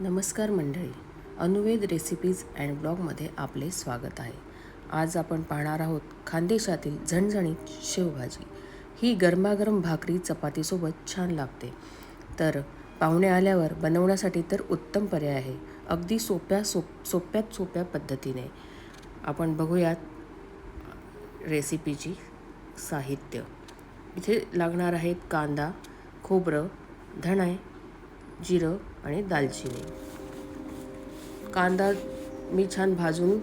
नमस्कार मंडळी. Anuved recipes and ब्लॉगमध्ये आपले स्वागत आहे. आज आपण पाहणार आहोत खानदेशातील झणझणीत शेवभाजी. ही गरमागरम भाकरी चपातीसोबत छान लागते. तर पाहुणे आल्यावर बनवण्यासाठी तर उत्तम पर्याय आहे. अगदी सोप्या सोप सोप्यात सोप्या पद्धतीने. आपण बघूयात रेसिपीची साहित्य. इथे लागणार आहेत कांदा खोबरं धणे जिरं आणि दालचिनी. कांदा मी छान भाजून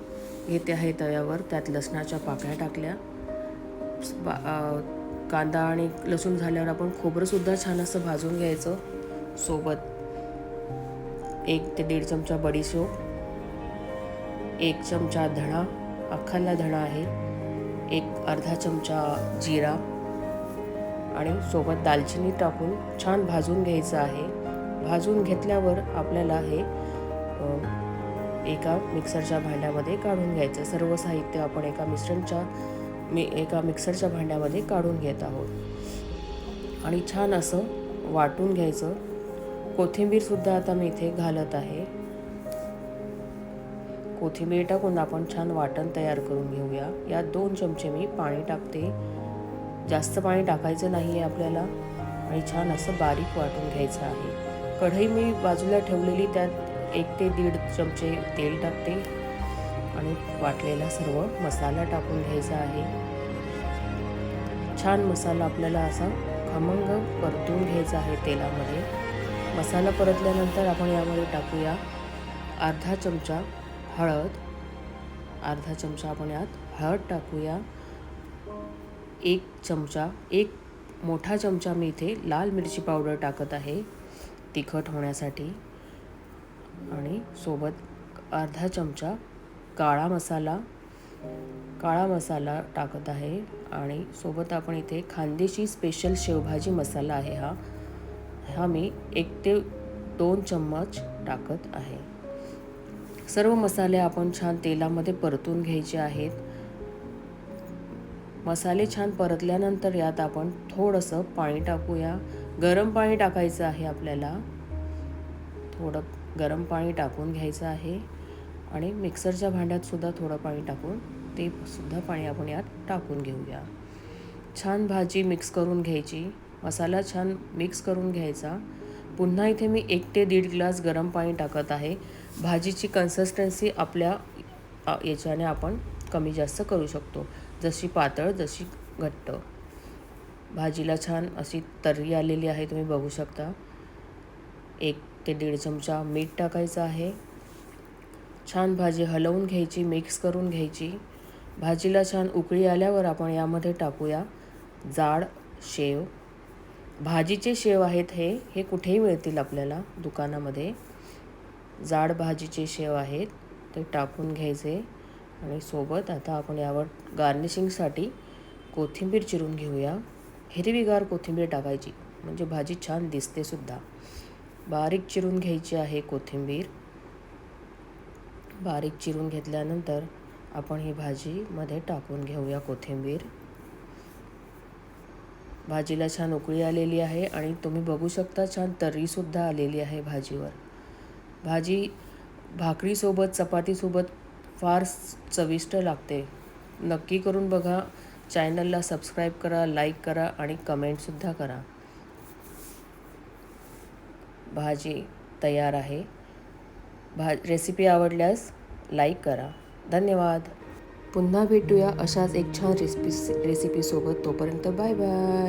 घेते आहे तव्यावर त्यात लसणाच्या पाकळ्या टाकल्या. बा कांदा आणि लसूण झाल्यावर आपण खोबरंसुद्धा छान असं भाजून घ्यायचं सोबत. एक ते दीड चमचा बडीशोप एक चमचा धणा अख्खाला धणा आहे एक अर्धा चमचा जिरा आणि सोबत दालचिनी टाकून छान भाजून घ्यायचं आहे. भाजून घेतल्यावर आपल्याला हे एका मिक्सरच्या भांड्यामध्ये काढून घ्यायचं. सर्व साहित्य आपण एका मिश्रणच्या मी एका मिक्सरच्या भांड्यामध्ये काढून घेत आहोत. आणि छान असं वाटून घ्यायचं. कोथिंबीरसुद्धा आता मी इथे घालत आहे. कोथिंबीर टाकून आपण छान वाटण तयार करून घेऊया. यात दोन चमचे मी पाणी टाकते. जास्त पाणी टाकायचं नाही आहे आपल्याला. आणि छान असं बारीक वाटून घ्यायचं आहे. कढई मी बाजूला ठेवलेली त्यात एक ते दीड चमचे तेल टाकते आणि वाटलेला सर्व मसाला टाकून घ्यायचा आहे. छान मसाला आपल्याला असा खमंग परतून घ्यायचा आहे तेलामध्ये. मसाला परतल्यानंतर आपण यामध्ये टाकूया अर्धा चमचा हळद अर्धा चमचा आपण यात हळद टाकूया. एक चमचा एक मोठा चमचा मी इथे लाल मिरची पावडर टाकत आहे. तिखट होण्यासाठी आणि सोबत अर्धा चमचा काळा मसाला काळा मसाला टाकत आहे आणि सोबत आपण इथे खानदेशी स्पेशल शेवभाजी मसाला आहे हा. हा मी एक ते दोन चम्मच टाकत आहे. सर्व मसाले आपण छान तेलामध्ये परतून घ्यायचे आहेत. मसाले छान परतल्यानंतर यात आपण थोडंसं पाणी टाकूया. गरम पाणी टाकायचं आहे आपल्याला. थोडं गरम पाणी टाकून घ्यायचं आहे. आणि मिक्सरच्या भांड्यातसुद्धा थोडं पाणी टाकून ते सुद्धा पाणी आपण यात टाकून घेऊया. छान भाजी मिक्स करून घ्यायची. मसाला छान मिक्स करून घ्यायचा. पुन्हा इथे मी एक ते दीड ग्लास गरम पाणी टाकत आहे. भाजीची कन्सिस्टन्सी आपल्या याच्याने आपण कमी जास्त करू शकतो. जशी पातळ जशी घट्ट. भाजीला छान अशी तर्री आलेली आहे तुम्ही बघू शकता. एक ते दीड चमचा मीठ टाकायचं आहे. छान भाजी हलवून घ्यायची मिक्स करून घ्यायची. भाजीला छान उकळी आल्यावर आपण यामध्ये टाकूया जाड शेव. भाजीचे शेव आहेत हे हे कुठेही मिळतील आपल्याला दुकानामध्ये. जाड भाजीचे शेव आहेत ते टाकून घ्यायचे. आणि सोबत आता आपण यावर गार्निशिंगसाठी कोथिंबीर चिरून घेऊया. हिरवीगार कोथिंबीर टाकायची. म्हणजे भाजी छान दिसते सुद्धा. बारीक चिरून घ्यायची आहे कोथिंबीर. बारीक चिरून घेतल्यानंतर आपण ही भाजीमध्ये टाकून घेऊया कोथिंबीर. भाजीला छान उकळी आलेली आहे आणि तुम्ही बघू शकता छान तर्रीसुद्धा आलेली आहे भाजीवर. भाजी भाकरीसोबत चपातीसोबत फार चविष्ट लागते. नक्की करून बघा. चॅनलला सबस्क्राईब करा लाईक करा आणि कमेंटसुद्धा करा. भाजी तयार आहे. भा रेसिपी आवडल्यास लाईक करा. धन्यवाद. पुन्हा भेटूया अशाच एक छान रेसिपी रेसिपीसोबत तोपर्यंत बाय बाय.